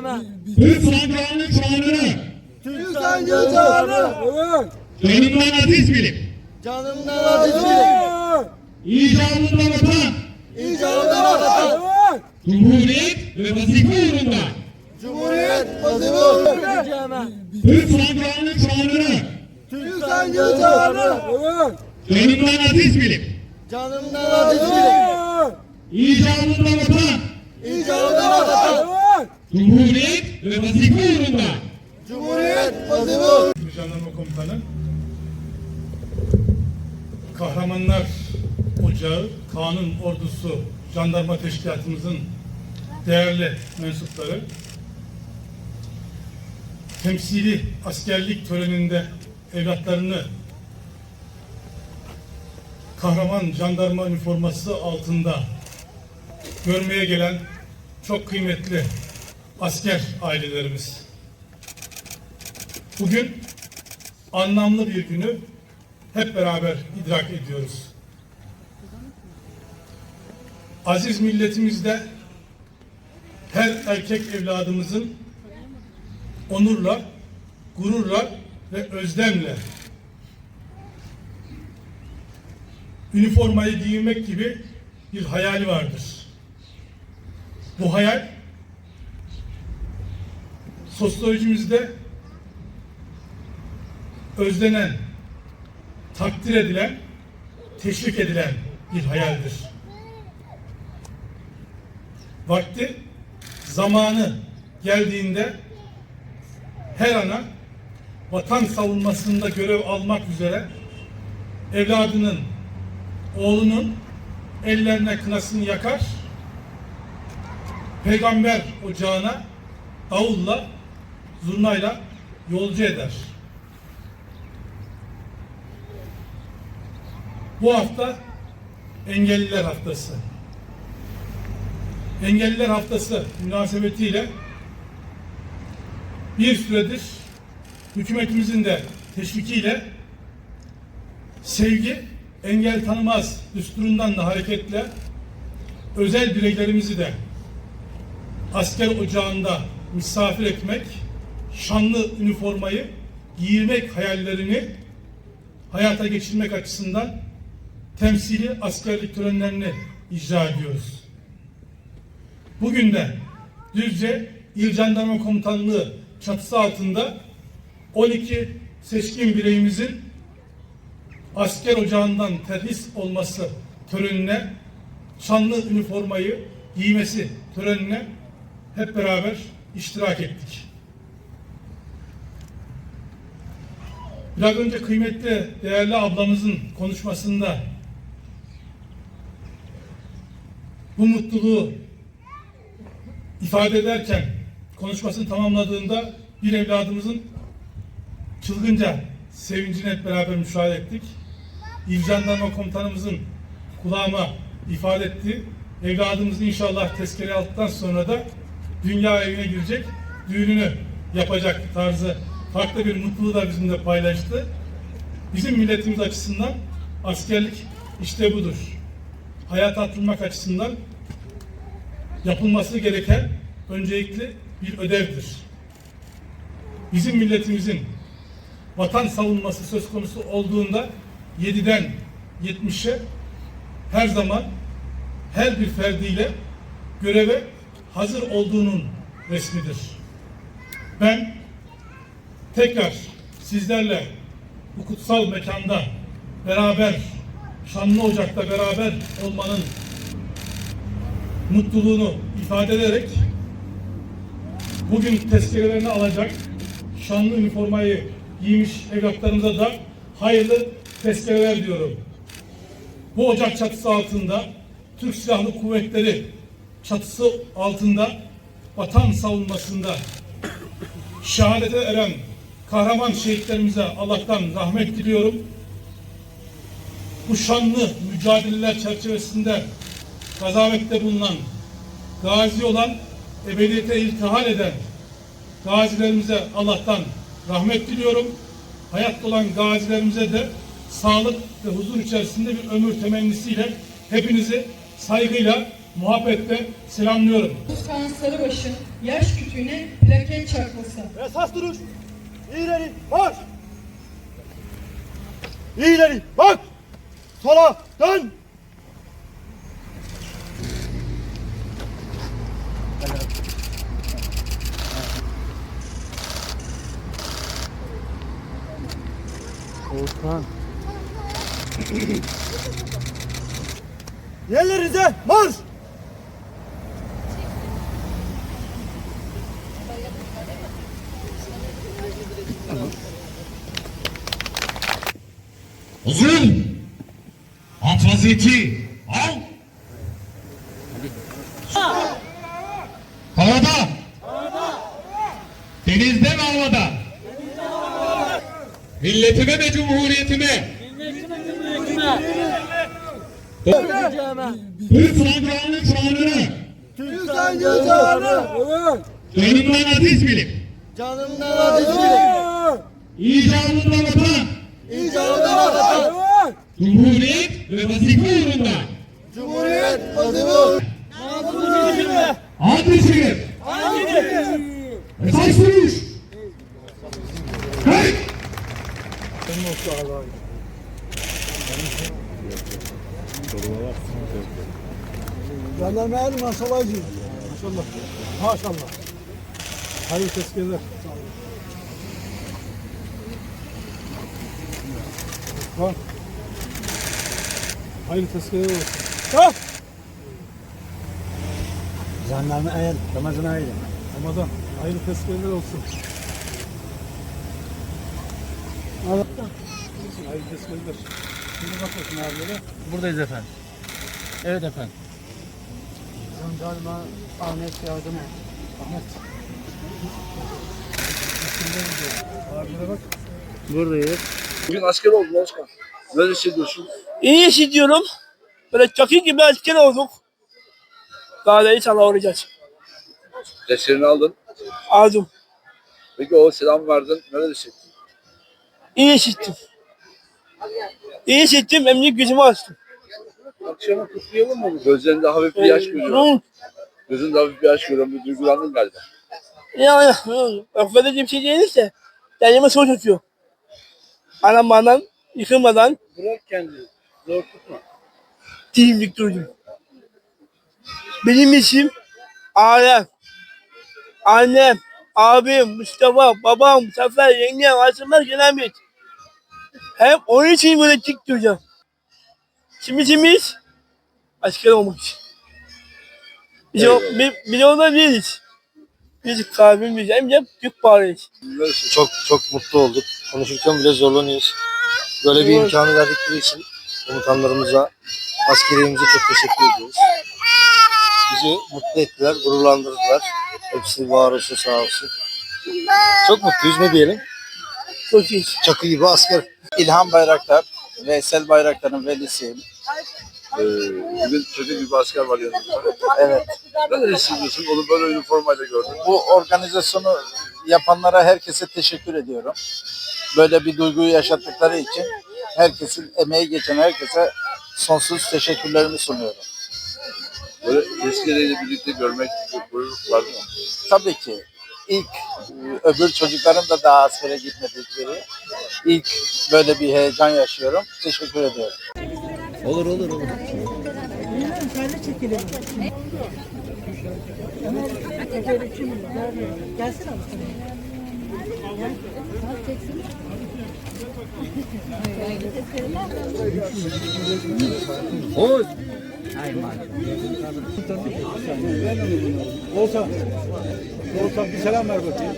Ceme. Türk sancağının şanını, Türk sancağını. canından aziz bilip, Canımdan aziz bilip. icabında vatan, İcabında vatan. cumhuriyet ve vazife uğrunda Cumhuriyet vazife Ceme. Türk sancağının şanını, Türk sancağını. canından aziz bilip, Canımdan aziz bilip. icabında vatan, İcabında vatan. Cumhuriyet ve vazife uğrunda Cumhuriyet vazife Jandarma Komutanı, Kahramanlar Ocağı, Kanun Ordusu Jandarma Teşkilatımızın değerli mensupları, temsili askerlik töreninde evlatlarını kahraman jandarma üniforması altında görmeye gelen çok kıymetli asker ailelerimiz. Bugün anlamlı bir günü hep beraber idrak ediyoruz. Aziz milletimizde her erkek evladımızın onurla, gururla ve özlemle üniformayı giymek gibi bir hayali vardır. Bu hayal sosyolojimizde özlenen, takdir edilen, teşvik edilen bir hayaldir. Vakti, zamanı geldiğinde her ana vatan savunmasında görev almak üzere evladının, oğlunun ellerine kınasını yakar, peygamber ocağına davulla, zurnayla yolcu eder. Bu hafta Engelliler Haftası. Engelliler Haftası münasebetiyle bir süredir hükümetimizin de teşvikiyle sevgi engel tanımaz düsturundan da hareketle özel bireylerimizi de asker ocağında misafir etmek, şanlı üniformayı giyirmek hayallerini hayata geçirmek açısından temsili askerlik törenlerini icra ediyoruz. Bugün de Düzce İl Jandarma Komutanlığı çatısı altında 12 seçkin bireyimizin asker ocağından terhis olması törenine, şanlı üniformayı giymesi törenine hep beraber iştirak ettik. Biraz önce kıymetli, değerli ablamızın konuşmasında bu mutluluğu ifade ederken konuşmasını tamamladığında bir evladımızın çılgınca sevincini hep beraber müşahede ettik. İl Jandarma Komutanımızın kulağıma ifade etti. Evladımız inşallah tezkere aldıktan sonra da dünya evine girecek, düğününü yapacak tarzı farklı bir mutluluğu da bizimle paylaştı. Bizim milletimiz açısından askerlik işte budur. Hayata atılmak açısından yapılması gereken öncelikli bir ödevdir. Bizim milletimizin vatan savunması söz konusu olduğunda 7'den 70'e her zaman her bir ferdiyle göreve hazır olduğunun resmidir. Ben tekrar sizlerle bu kutsal mekanda beraber şanlı ocakta beraber olmanın mutluluğunu ifade ederek bugün tezkerelerini alacak şanlı üniformayı giymiş evlatlarımıza da hayırlı tezkereler diyorum. Bu ocak çatısı altında Türk Silahlı Kuvvetleri çatısı altında vatan savunmasında şehadete eren kahraman şehitlerimize Allah'tan rahmet diliyorum. Bu şanlı mücadeleler çerçevesinde gazavette bulunan, gazi olan, ebediyete iltihal eden gazilerimize Allah'tan rahmet diliyorum. Hayatta olan gazilerimize de sağlık ve huzur içerisinde bir ömür temennisiyle hepinizi saygıyla muhabbetle selamlıyorum. Kaan Sarıbaş'ın yaş kütüğüne plaket çakması. Esas duruş. İleri marş. İleri bak. Sola dön. Volkan. Yerlerinize marş. Uzun. At vaziyeti. Al. Havada. Denizde ve havada. Milletime ve cumhuriyetime. Türk sancağının şanını. Türk sancağını. Canımdan aziz bilip. Canımdan aziz bilip. İcabında vatan. Cumhuriyet ve vazife uğrunda. Cumhuriyet vazife. Ant içilir. Esas duruş. Hey! Jandarma er maşallah diyor. Maşallah. Maşallah. Hayır tezkereler. Bak. Hayır tezkereler olsun. Kalk. Jandarma er. Ramazan ayrı. Ramazan. Hayır tezkereler olsun. Al. Hayır tezkereler. Şimdi bak bakın abilere. Buradayız efendim. Evet efendim. Jandarma Ahmet yardım et. Ahmet. Abilere bak. Buradayız. Bugün asker oldun Özkan. Ne hissediyorsun? İyi hissediyorum. Böyle çakı gibi asker olduk. Daha da inşallah olacağız. Derslerini aldın. Aldım. Peki o selam verdin. Neler hissettin? İyi hissettim. İyi hissettim. Emniyet gözümü açtım. Akşama kutlayalım mı? Gözlerinde hafif bir yaş görüyorum. Hı. Gözünde hafif bir yaş görüyorum. Bir duygulandın galiba. Yani hı, affedeceğim şey değilse kendime soru tutuyor. Anam bana yıkılmadan Bırak kendini. Zor tutma. durdum. Benim isim Alem. Annem, abim, Mustafa, babam, Zafer, yengem, Asımlar, Cenabet. Hep onun için böyle dik duracağım. Kimizimiz asker olmak için. Biz, o, Eyvallah. biz, biz orada değiliz. Biz kalbimiz hem de Türk bağlıyız. Çok çok mutlu olduk. Konuşurken bile zorlanıyoruz. Böyle bir Evet. imkanı verdikleri için komutanlarımıza, askeriyemize çok teşekkür ediyoruz. Bizi mutlu ettiler, gururlandırdılar. Hepsi var olsun, sağ olsun. Çok mutluyuz ne diyelim. Çok iyiyiz. Çakı gibi asker. İlhan Bayraktar, Veysel Bayraktar'ın velisiyim. Ee, bugün çocuk bir asker var yanımızda. Evet. Neler hissediyorsun? Onu böyle üniformayla gördüm. Bu organizasyonu yapanlara herkese teşekkür ediyorum. Böyle bir duyguyu yaşattıkları için herkesin emeği geçen herkese sonsuz teşekkürlerimi sunuyorum. Böyle tezkereyle birlikte görmek gurur var mı? Tabii ki ilk e, öbür çocukların da daha askere gitmedikleri ilk böyle bir heyecan yaşıyorum. Teşekkür ediyorum. Olsa. Olsa bir selam ver bakayım.